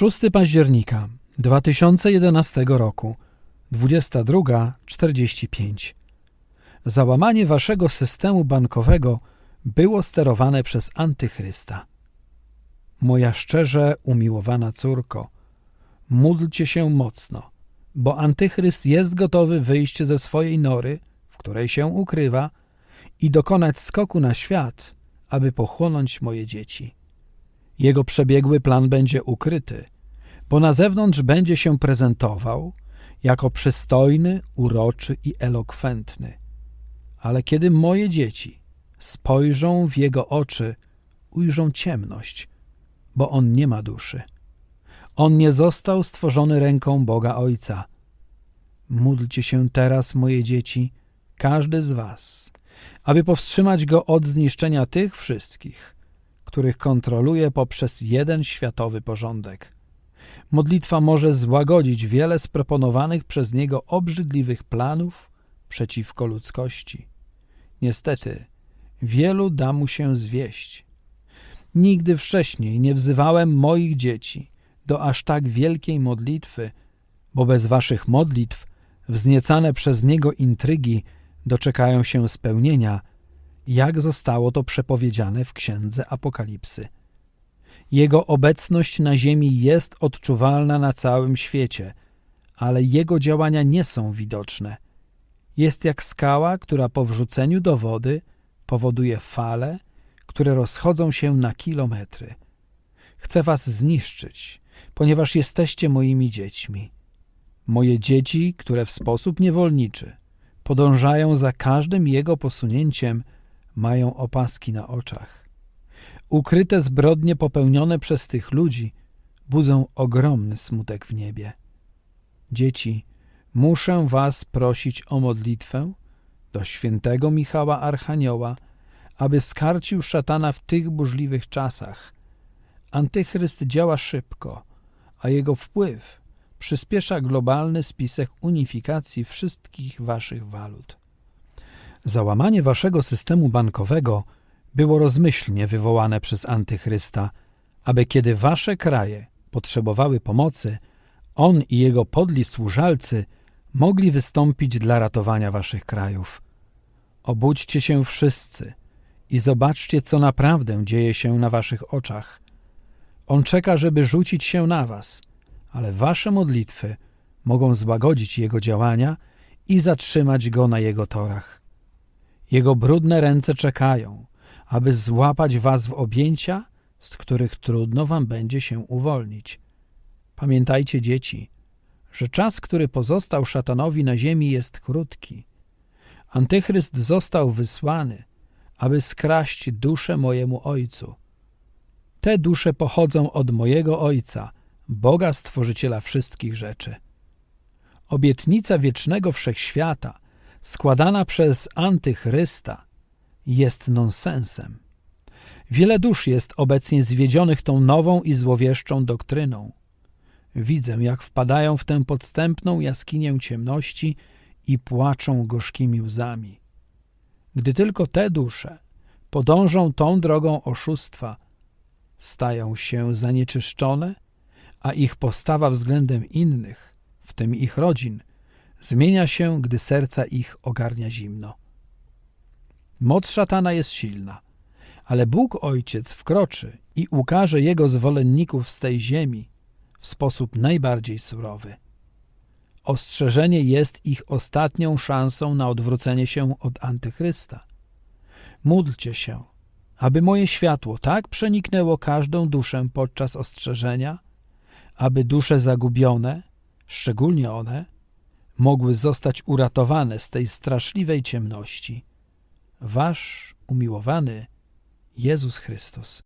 6 października 2011 roku 22.45 Załamanie waszego systemu bankowego było sterowane przez antychrysta. Moja szczerze umiłowana córko, módlcie się mocno, bo antychryst jest gotowy wyjść ze swojej nory, w której się ukrywa, i dokonać skoku na świat, aby pochłonąć moje dzieci. Jego przebiegły plan będzie ukryty, bo na zewnątrz będzie się prezentował jako przystojny, uroczy i elokwentny. Ale kiedy moje dzieci spojrzą w jego oczy, ujrzą ciemność, bo on nie ma duszy. On nie został stworzony ręką Boga Ojca. Módlcie się teraz, moje dzieci, każdy z was, aby powstrzymać go od zniszczenia tych wszystkich, których kontroluje poprzez jeden światowy porządek. Modlitwa może złagodzić wiele z proponowanych przez niego obrzydliwych planów przeciwko ludzkości. Niestety, wielu da mu się zwieść. Nigdy wcześniej nie wzywałem moich dzieci do aż tak wielkiej modlitwy, bo bez waszych modlitw wzniecane przez niego intrygi doczekają się spełnienia, jak zostało to przepowiedziane w księdze Apokalipsy. Jego obecność na ziemi jest odczuwalna na całym świecie, ale jego działania nie są widoczne. Jest jak skała, która po wrzuceniu do wody powoduje fale, które rozchodzą się na kilometry. Chcę was zniszczyć, ponieważ jesteście moimi dziećmi. Moje dzieci, które w sposób niewolniczy podążają za każdym jego posunięciem, mają opaski na oczach. Ukryte zbrodnie popełnione przez tych ludzi budzą ogromny smutek w niebie. Dzieci, muszę was prosić o modlitwę do świętego Michała Archanioła, aby skarcił szatana w tych burzliwych czasach. Antychryst działa szybko, a jego wpływ przyspiesza globalny spisek unifikacji wszystkich waszych walut. Załamanie waszego systemu bankowego było rozmyślnie wywołane przez Antychrysta, aby kiedy wasze kraje potrzebowały pomocy, on i jego podli służalcy mogli wystąpić dla ratowania waszych krajów. Obudźcie się wszyscy i zobaczcie, co naprawdę dzieje się na waszych oczach. On czeka, żeby rzucić się na was, ale wasze modlitwy mogą złagodzić jego działania i zatrzymać go na jego torach. Jego brudne ręce czekają, aby złapać was w objęcia, z których trudno wam będzie się uwolnić. Pamiętajcie, dzieci, że czas, który pozostał szatanowi na ziemi, jest krótki. Antychryst został wysłany, aby skraść duszę mojemu ojcu. Te dusze pochodzą od mojego ojca, Boga Stworzyciela wszystkich rzeczy. Obietnica wiecznego wszechświata, składana przez Antychrysta, jest nonsensem. Wiele dusz jest obecnie zwiedzionych tą nową i złowieszczą doktryną. Widzę, jak wpadają w tę podstępną jaskinię ciemności i płaczą gorzkimi łzami. Gdy tylko te dusze podążą tą drogą oszustwa, stają się zanieczyszczone, a ich postawa względem innych, w tym ich rodzin, zmienia się, gdy serca ich ogarnia zimno. Moc szatana jest silna, ale Bóg Ojciec wkroczy i ukaże jego zwolenników z tej ziemi w sposób najbardziej surowy. Ostrzeżenie jest ich ostatnią szansą na odwrócenie się od Antychrysta. Módlcie się, aby moje światło tak przeniknęło każdą duszę podczas ostrzeżenia, aby dusze zagubione, szczególnie one, mogły zostać uratowane z tej straszliwej ciemności. Wasz umiłowany Jezus Chrystus.